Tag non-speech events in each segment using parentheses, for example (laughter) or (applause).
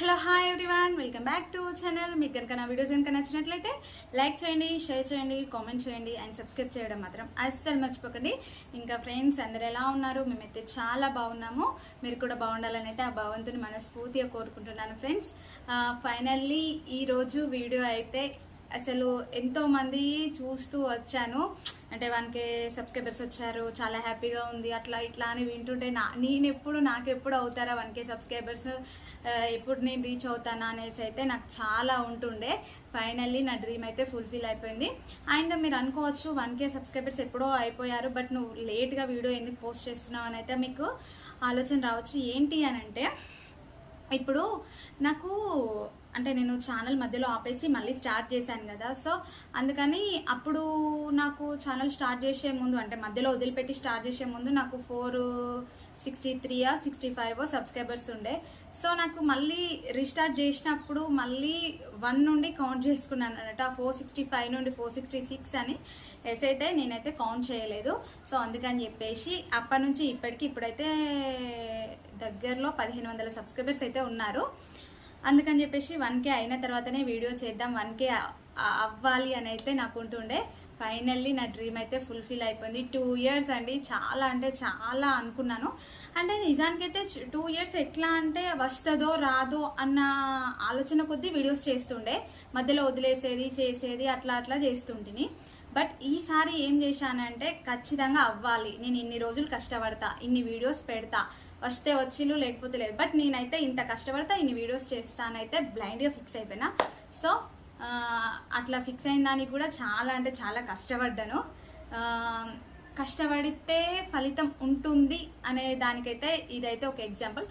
Hello hi everyone. Welcome back to channel. మీకు కనుక నా వీడియోస్ కనుక నచ్చినట్లయితే లైక్ చేయండి షేర్ చేయండి కామెంట్ చేయండి అండ్ సబ్స్క్రైబ్ చేయడం మాత్రం అస్సలు మర్చిపోకండి. ఇంకా ఫ్రెండ్స్ అందరు ఎలా ఉన్నారు? మేమైతే చాలా బాగున్నాము. మీరు కూడా బాగుండాలని అయితే ఆ భగవంతుని మనస్ఫూర్తిగా కోరుకుంటున్నాను ఫ్రెండ్స్. ఫైనల్లీ ఈరోజు వీడియో అయితే అసలు ఎంతోమంది చూస్తూ వచ్చాను. అంటే వానికి సబ్స్క్రైబర్స్ వచ్చారు చాలా హ్యాపీగా ఉంది అట్లా ఇట్లా అని వింటుంటే నా నేను ఎప్పుడు నాకు ఎప్పుడు అవుతారా వన్ కే సబ్స్క్రైబర్స్ ఎప్పుడు నేను రీచ్ అవుతానా అనేసి అయితే నాకు చాలా ఉంటుండే. ఫైనల్లీ నా డ్రీమ్ అయితే ఫుల్ఫిల్ అయిపోయింది. అండ్ మీరు అనుకోవచ్చు వన్ కే సబ్స్క్రైబర్స్ ఎప్పుడో అయిపోయారు బట్ నువ్వు లేట్గా వీడియో ఎందుకు పోస్ట్ చేస్తున్నావు అని అయితే మీకు ఆలోచన రావచ్చు. ఏంటి అని అంటే ఇప్పుడు నాకు అంటే నేను ఛానల్ మధ్యలో ఆపేసి మళ్ళీ స్టార్ట్ చేశాను కదా. సో అందుకని అప్పుడు నాకు ఛానల్ స్టార్ట్ చేసే ముందు అంటే మధ్యలో వదిలిపెట్టి స్టార్ట్ చేసే ముందు నాకు ఫోర్ సిక్స్టీ త్రీయా సిక్స్టీ ఫైవ్ సబ్స్క్రైబర్స్ ఉండే. సో నాకు మళ్ళీ రీస్టార్ట్ చేసినప్పుడు మళ్ళీ వన్ నుండి కౌంట్ చేసుకున్నాను అనమాట ఫోర్ సిక్స్టీ ఫైవ్ నుండి ఫోర్ సిక్స్టీ సిక్స్ అని ఎస్ అయితే నేనైతే కౌంట్ చేయలేదు. సో అందుకని చెప్పేసి అప్పటి నుంచి ఇప్పటికి ఇప్పుడైతే దగ్గరలో పదిహేను వందల సబ్స్క్రైబర్స్ అయితే ఉన్నారు. అందుకని చెప్పేసి వన్ కే అయిన తర్వాతనే వీడియో చేద్దాం వన్ కే అవ్వాలి అని అయితే నాకు ఉంటుండే ఫైనల్లీ నా డ్రీమ్ అయితే ఫుల్ఫిల్ అయిపోయింది. టూ ఇయర్స్ అండి. చాలా అంటే చాలా అనుకున్నాను. అంటే నిజానికైతే టూ ఇయర్స్ ఎట్లా అంటే వస్తుందో రాదో అన్న ఆలోచన కొద్దీ వీడియోస్ చేస్తుండే. మధ్యలో వదిలేసేది చేసేది అట్లా అట్లా చేస్తుంటిని. బట్ ఈసారి ఏం చేశానంటే ఖచ్చితంగా అవ్వాలి. నేను ఇన్ని రోజులు కష్టపడతా ఇన్ని వీడియోస్ పెడతా. వస్తే వచ్చిలు లేకపోతే లేదు. బట్ నేనైతే ఇంత కష్టపడతా ఇన్ని వీడియోస్ చేస్తానైతే బ్లైండ్గా ఫిక్స్ అయిపోయినా. సో అట్లా ఫిక్స్ అయిన దానికి కూడా చాలా అంటే చాలా కష్టపడ్డాను. కష్టపడితే ఫలితం ఉంటుంది అనే దానికైతే ఇదైతే ఒక ఎగ్జాంపుల్.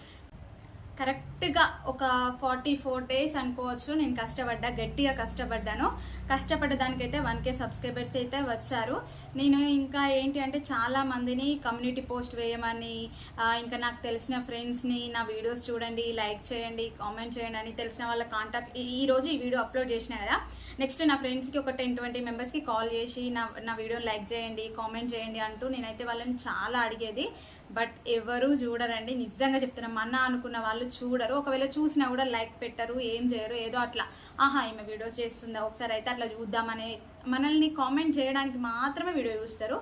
కరెక్ట్గా ఒక ఫార్టీ ఫోర్ డేస్ అనుకోవచ్చు. నేను కష్టపడ్డా గట్టిగా కష్టపడ్డాను. కష్టపడ్డ దానికైతే వన్ కే సబ్స్క్రైబర్స్ అయితే వచ్చారు. నేను ఇంకా ఏంటి అంటే చాలా మందిని కమ్యూనిటీ పోస్ట్ వేయమని ఇంకా నాకు తెలిసిన ఫ్రెండ్స్ని నా వీడియోస్ చూడండి లైక్ చేయండి కామెంట్ చేయండి అని తెలిసిన వాళ్ళ కాంటాక్ట్ ఈ రోజు ఈ వీడియో అప్లోడ్ చేసిన కదా. నెక్స్ట్ నా ఫ్రెండ్స్కి ఒక టెన్ ట్వంటీ మెంబర్స్కి కాల్ చేసి నా నా వీడియో లైక్ చేయండి కామెంట్ చేయండి అంటూ నేనైతే వాళ్ళని చాలా అడిగేది. బట్ ఎవరు చూడరండి. నిజంగా చెప్తున్నా మన అనుకున్న వాళ్ళు చూడరు. ఒకవేళ చూసినా కూడా లైక్ పెట్టరు ఏం చేయరు ఏదో అట్లా. ఆహా ఈమె వీడియో చేస్తుందా? ఒకసారి అయితే అట్లా చూద్దామనే మనల్ని కామెంట్ చేయడానికి మాత్రమే వీడియో చూస్తారు.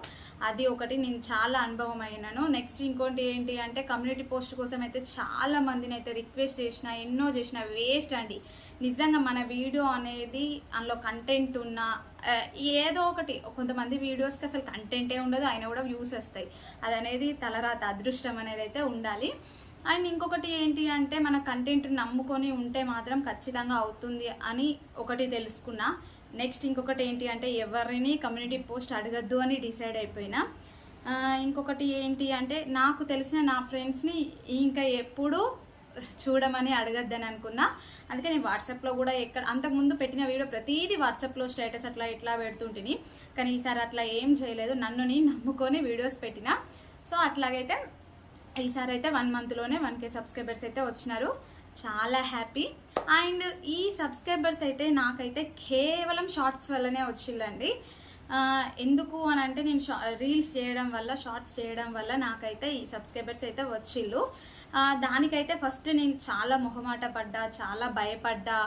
అది ఒకటి నేను చాలా అనుభవం అయినాను నెక్స్ట్ ఇంకోటి ఏంటి అంటే కమ్యూనిటీ పోస్ట్ కోసం అయితే చాలా మందిని అయితే రిక్వెస్ట్ చేసిన ఎన్నో చేసిన వేస్ట్ అండి. నిజంగా మన వీడియో అనేది అందులో కంటెంట్ ఉన్న ఏదో ఒకటి. కొంతమంది వీడియోస్కి అసలు కంటెంటే ఉండదు ఆయన కూడా వ్యూస్ వస్తాయి. అది అనేది తలరాత అదృష్టం అనేది అయితే ఉండాలి. అండ్ ఇంకొకటి ఏంటి అంటే మన కంటెంట్ నమ్ముకొని ఉంటే మాత్రం ఖచ్చితంగా అవుతుంది అని ఒకటి తెలుసుకున్నా. నెక్స్ట్ ఇంకొకటి ఏంటి అంటే ఎవరిని కమ్యూనిటీ పోస్ట్ అడగద్దు అని డిసైడ్ అయిపోయినా. ఇంకొకటి ఏంటి అంటే నాకు తెలిసిన నా ఫ్రెండ్స్ని ఇంకా ఎప్పుడు చూడమని అడగద్దని అనుకున్నా. అందుకే నేను వాట్సాప్లో కూడా ఎక్కడ అంతకుముందు పెట్టిన వీడియో ప్రతిదీ వాట్సాప్లో స్టేటస్ అట్లా ఇట్లా పెడుతుంటిని. కానీ ఈసారి అట్లా ఏం చేయలేదు నన్ను నమ్ముకొని వీడియోస్ పెట్టిన. సో అట్లాగైతే ఈసారి అయితే వన్ మంత్లోనే వన్ కే సబ్స్క్రైబర్స్ అయితే వచ్చినారు. చాలా హ్యాపీ. అండ్ ఈ సబ్స్క్రైబర్స్ అయితే నాకైతే కేవలం షార్ట్స్ వల్లనే వచ్చిందండి ఎందుకు అని అంటే నేను షా రీల్స్ చేయడం వల్ల షార్ట్స్ చేయడం వల్ల నాకైతే ఈ సబ్స్క్రైబర్స్ అయితే వచ్చిళ్ళు దానికైతే ఫస్ట్ నేను చాలా మొహమాట పడ్డా చాలా భయపడ్డా.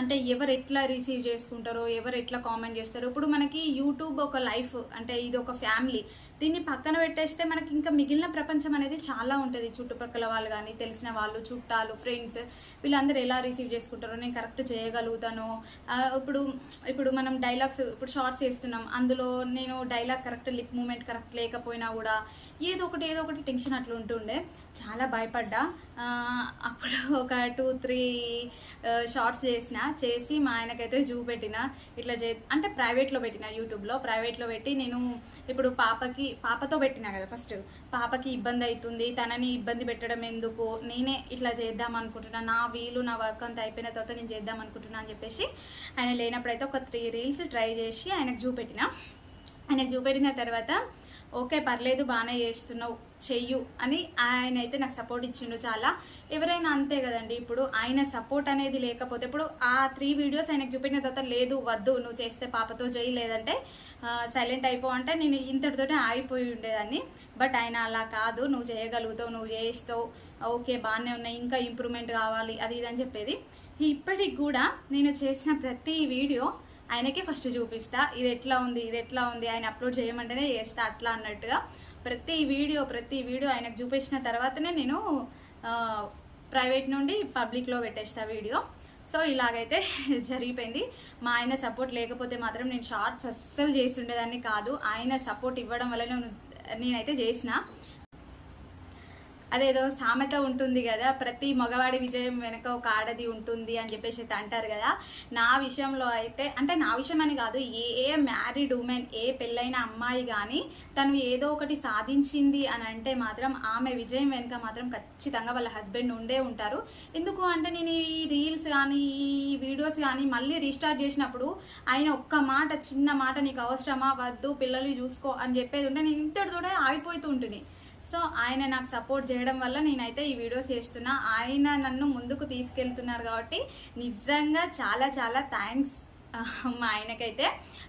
అంటే ఎవరు ఎట్లా రిసీవ్ చేసుకుంటారో ఎవరు ఎట్లా కామెంట్ చేస్తారో. ఇప్పుడు మనకి యూట్యూబ్ ఒక లైఫ్ అంటే ఇది ఒక ఫ్యామిలీ. దీన్ని పక్కన పెట్టేస్తే మనకి ఇంకా మిగిలిన ప్రపంచం అనేది చాలా ఉంటుంది. చుట్టుపక్కల వాళ్ళు కానీ తెలిసిన వాళ్ళు చుట్టాలు ఫ్రెండ్స్ వీళ్ళందరూ ఎలా రిసీవ్ చేసుకుంటారో నేను కరెక్ట్ చేయగలుగుతాను ఇప్పుడు ఇప్పుడు మనం డైలాగ్స్ ఇప్పుడు షార్ట్స్ వేస్తున్నాం. అందులో నేను dialogue correct lip movement correct లేకపోయినా కూడా ఏదో ఒకటి ఏదో ఒకటి టెన్షన్ అట్లా ఉంటుండే. చాలా భయపడ్డా. అప్పుడు ఒక టూ త్రీ షార్ట్స్ చేసిన చేసి మా ఆయనకైతే చూపెట్టిన ఇట్లా చే అంటే ప్రైవేట్లో పెట్టిన యూట్యూబ్లో. ప్రైవేట్లో పెట్టి నేను ఇప్పుడు పాపకి పాపతో పెట్టినా కదా ఫస్ట్. పాపకి ఇబ్బంది అవుతుంది తనని ఇబ్బంది పెట్టడం ఎందుకు? నేనే ఇట్లా చేద్దాం అనుకుంటున్నా నా వీలు నా వర్క్ అంతా అయిపోయిన తర్వాత నేను చేద్దాం అనుకుంటున్నా అని చెప్పేసి ఆయన లేనప్పుడైతే ఒక త్రీ రీల్స్ ట్రై చేసి ఆయనకు చూపెట్టిన ఆయనకు చూపెట్టిన తర్వాత ఓకే పర్లేదు బాగానే చేస్తున్నావు చెయ్యు అని ఆయన అయితే నాకు సపోర్ట్ ఇచ్చిండు చాలా. ఎవరైనా అంతే కదండి ఇప్పుడు ఆయన సపోర్ట్ అనేది లేకపోతే ఇప్పుడు ఆ త్రీ వీడియోస్ ఆయనకు చూపించిన తర్వాత లేదు వద్దు నువ్వు చేస్తే పాపతో చేయి లేదంటే సైలెంట్ అయిపో అంటే నేను ఇంతటితోనే ఆగిపోయి ఉండేదాన్ని. బట్ ఆయన అలా కాదు నువ్వు చేయగలుగుతావు నువ్వు చేస్తావు ఓకే బాగానే ఉన్నాయి ఇంకా ఇంప్రూవ్మెంట్ కావాలి అది ఇది అని చెప్పేది. ఇప్పటికి కూడా నేను చేసిన ప్రతి వీడియో ఆయనకే ఫస్ట్ చూపిస్తా ఇది ఎట్లా ఉంది ఇది ఎట్లా ఉంది ఆయన అప్లోడ్ చేయమంటేనే చేస్తా అట్లా అన్నట్టుగా ప్రతి వీడియో ప్రతి వీడియో ఆయనకు చూపించిన తర్వాతనే నేను ప్రైవేట్ నుండి పబ్లిక్లో పెట్టేస్తా వీడియో. సో ఇలాగైతే (laughs) జరిగిపోయింది. మా ఆయన సపోర్ట్ లేకపోతే మాత్రం నేను షార్ట్స్ అస్సలు చేసి ఉండేదాన్ని కాదు. ఆయన సపోర్ట్ ఇవ్వడం వల్ల నేను నేనైతే చేసిన. అదేదో సామెత ఉంటుంది కదా ప్రతి మగవాడి విజయం వెనక ఒక ఆడది ఉంటుంది అని చెప్పేసి అయితే అంటారు కదా. నా విషయంలో అయితే అంటే నా విషయం అని కాదు ఏ మ్యారీడ్ ఉమెన్ ఏ పెళ్ళైన అమ్మాయి కానీ తను ఏదో ఒకటి సాధించింది అని అంటే మాత్రం ఆమె విజయం వెనుక మాత్రం ఖచ్చితంగా వాళ్ళ హస్బెండ్ ఉండే ఉంటారు. ఎందుకు అంటే నేను ఈ రీల్స్ కానీ ఈ వీడియోస్ కానీ మళ్ళీ రీస్టార్ట్ చేసినప్పుడు ఆయన ఒక్క మాట చిన్న మాట నీకు అవసరమా? వద్దు పిల్లల్ని చూసుకో అని చెప్పేది ఉంటే నేను ఇంతటితోనే ఆగిపోతూ ఉంటుంది సో ఆయన నాకు సపోర్ట్ చేయడం వల్ల నేనైతే ఈ వీడియోస్ చేస్తున్నా. ఆయన నన్ను ముందుకు తీసుకెళ్తున్నారు కాబట్టి నిజంగా చాలా చాలా థ్యాంక్స్ మా ఆయనకైతే.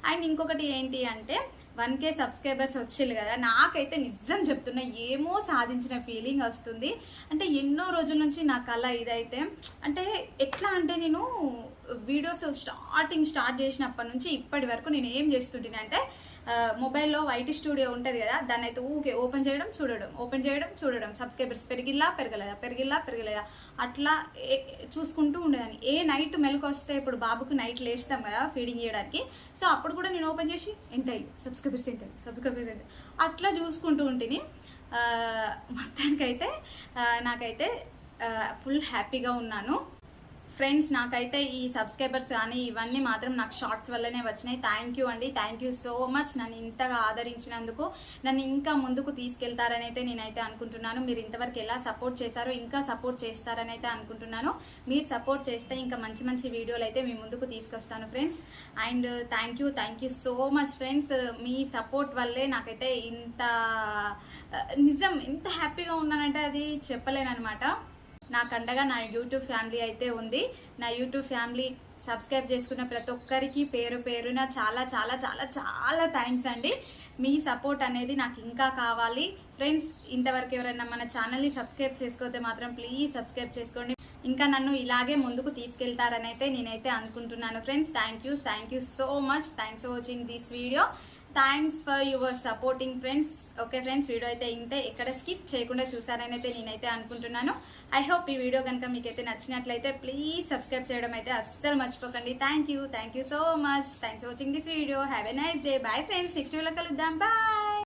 అండ్ ఇంకొకటి ఏంటి అంటే వన్ కే సబ్స్క్రైబర్స్ వచ్చారు కదా నాకైతే నిజం చెప్తున్నా ఏమో సాధించిన ఫీలింగ్ వస్తుంది. అంటే ఎన్నో రోజుల నుంచి నా కళ ఇదైతే అంటే ఎట్లా అంటే నేను వీడియోస్ స్టార్టింగ్ స్టార్ట్ చేసినప్పటి నుంచి ఇప్పటి వరకు నేను ఏం చేస్తుంటేనే అంటే మొబైల్లో వైట్ స్టూడియో ఉంటుంది కదా దాన్ని అయితే ఊకే ఓపెన్ చేయడం చూడడం ఓపెన్ చేయడం చూడడం. సబ్స్క్రైబర్స్ పెరిగిల్లా పెరగలేదా? పెరిగిల్లా పెరగలేదా? అట్లా ఏ- చూసుకుంటూ ఉండేదాన్ని. ఏ నైట్ మెలకు వస్తే ఇప్పుడు బాబుకు నైట్ లేస్తాం కదా ఫీడింగ్ చేయడానికి. సో అప్పుడు కూడా నేను ఓపెన్ చేసి ఎంత అయ్యి? సబ్స్క్రైబర్స్ ఎంత సబ్స్క్రైబర్స్ ఎంత అట్లా చూసుకుంటూ ఉంటిని. మొత్తానికైతే నాకైతే ఫుల్ హ్యాపీగా ఉన్నాను. ఫ్రెండ్స్ నాకైతే ఈ సబ్స్క్రైబర్స్ కానీ ఇవన్నీ మాత్రం నాకు షార్ట్స్ వల్లనే వచ్చినాయి. థ్యాంక్ యూ అండి. థ్యాంక్ యూ సో మచ్ నన్ను ఇంతగా ఆదరించినందుకు నన్ను ఇంకా ముందుకు తీసుకెళ్తారని అయితే నేనైతే అనుకుంటున్నాను. మీరు ఇంతవరకు ఎలా సపోర్ట్ చేశారో ఇంకా సపోర్ట్ చేస్తారని అయితే అనుకుంటున్నాను. మీరు సపోర్ట్ చేస్తే ఇంకా మంచి మంచి వీడియోలు అయితే మీ ముందుకు తీసుకొస్తాను friends. And thank you thank you so much friends. Me support వల్లే నాకైతే ఇంత uh, నిజం ఇంత హ్యాపీగా ఉన్నానంటే అది చెప్పలేనమాట నాకు అండగా నా యూట్యూబ్ ఫ్యామిలీ అయితే ఉంది. నా యూట్యూబ్ ఫ్యామిలీ సబ్స్క్రైబ్ చేసుకున్న ప్రతి ఒక్కరికి పేరు పేరున చాలా చాలా చాలా చాలా థ్యాంక్స్ అండి. మీ సపోర్ట్ అనేది నాకు ఇంకా కావాలి. ఫ్రెండ్స్ ఇంతవరకు ఎవరైనా మన ఛానల్ని సబ్స్క్రైబ్ చేసుకోతే మాత్రం ప్లీజ్ సబ్స్క్రైబ్ చేసుకోండి. ఇంకా నన్ను ఇలాగే ముందుకు తీసుకెళ్తారని అయితే నేనైతే అనుకుంటున్నాను. Friends thank you thank you so much. Thanks for watching this video. Thanks for your supporting friends okay friends video అయితే ఇంతే. ఎక్కడ స్కిప్ చేయకుండా చూసారని అయితే నేనైతే అనుకుంటున్నాను. ఐ హోప్ ఈ వీడియో కనుక మీకైతే నచ్చినట్లయితే ప్లీజ్ సబ్స్క్రైబ్ చేయడం అయితే అస్సలు మర్చిపోకండి. Thank you thank you so much thanks for watching this video have a nice day bye friends next వీడియోలో కలుద్దాం. బాయ్